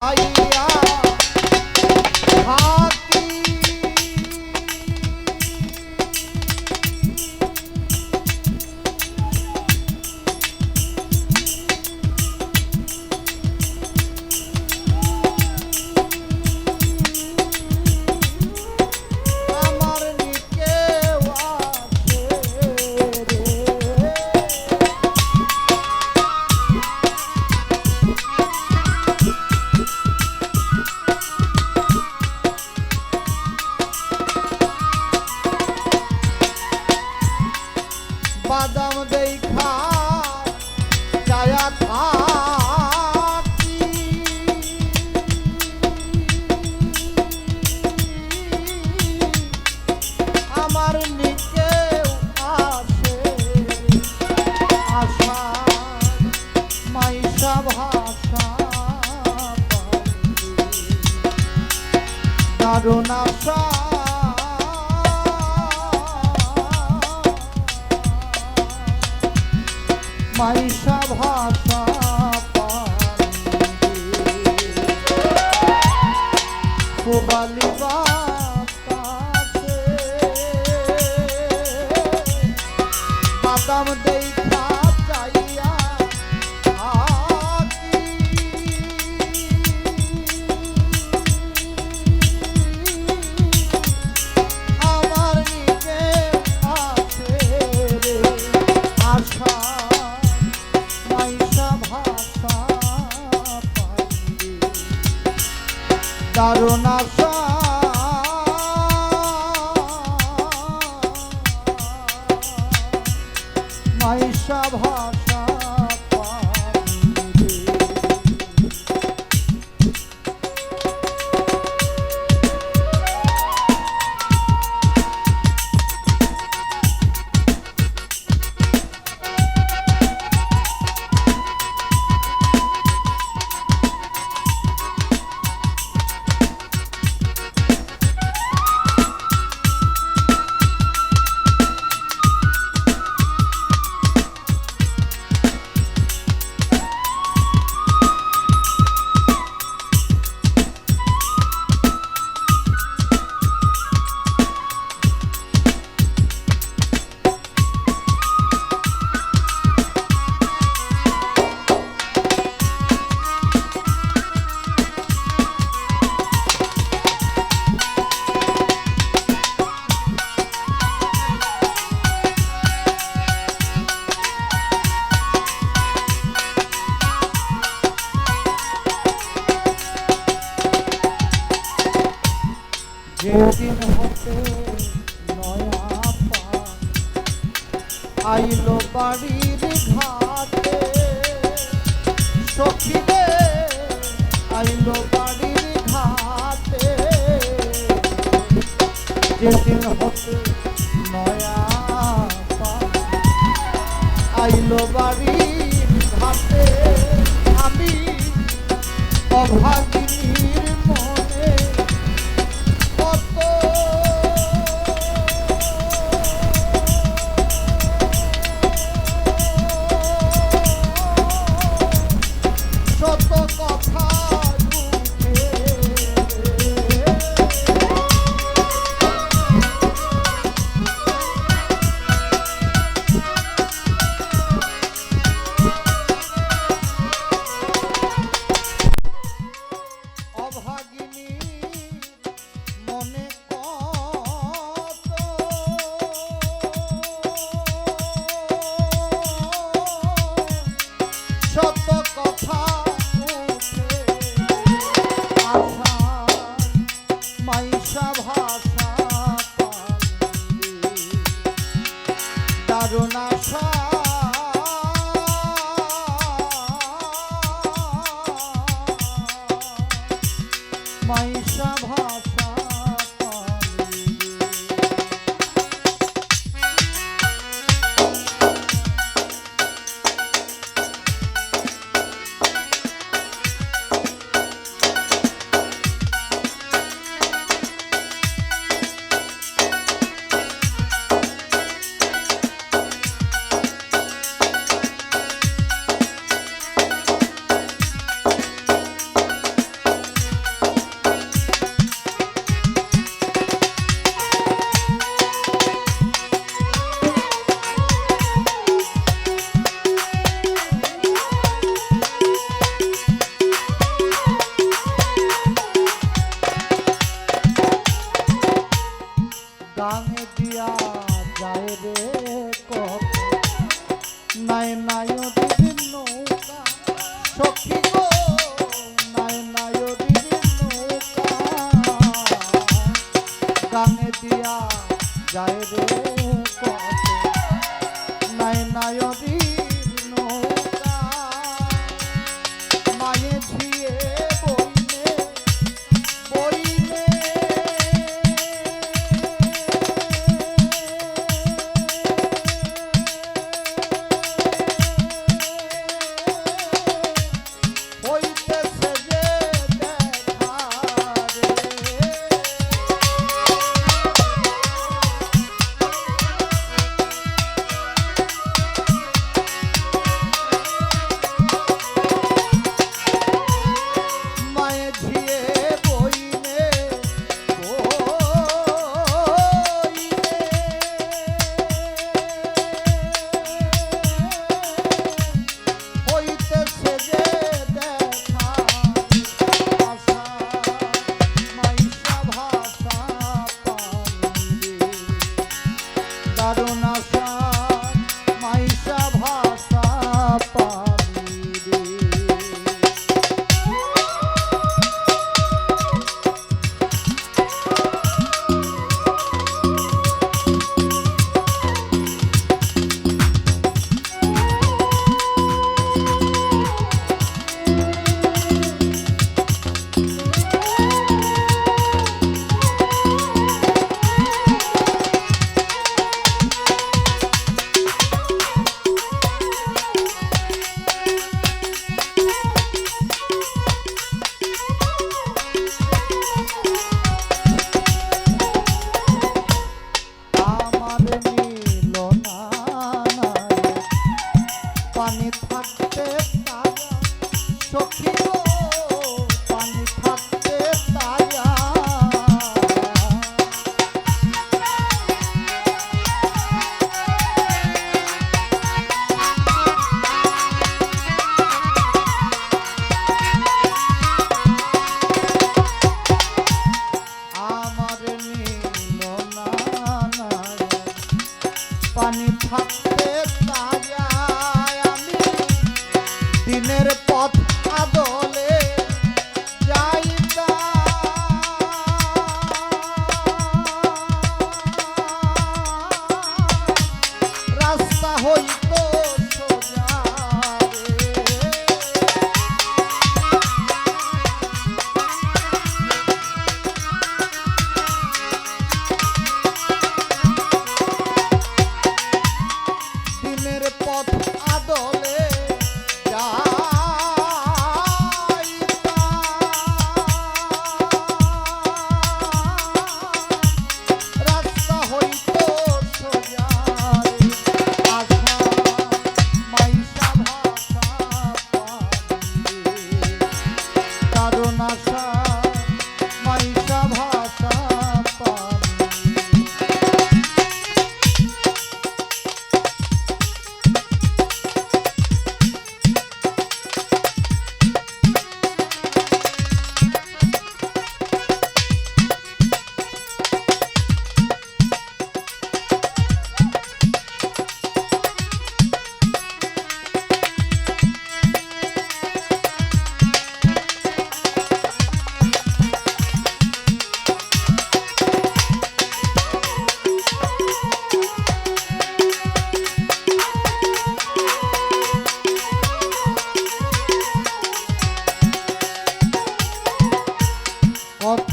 Aí. Maisha ভাষা কোবালি মাইশা ভাষা যেদিন হতে নয়া আইলো বাড়ির ঘাটে সখিরে আইলো বাড়ির ঘাটে যেদিন হতে নয়া আইলো বাড়ির আমি অভাগিনীর মাইশা ভাষা মায়াবী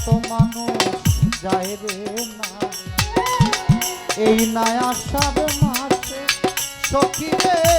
কত মানুষ যায় রে না। এই নায়াসার মাসে সখী রে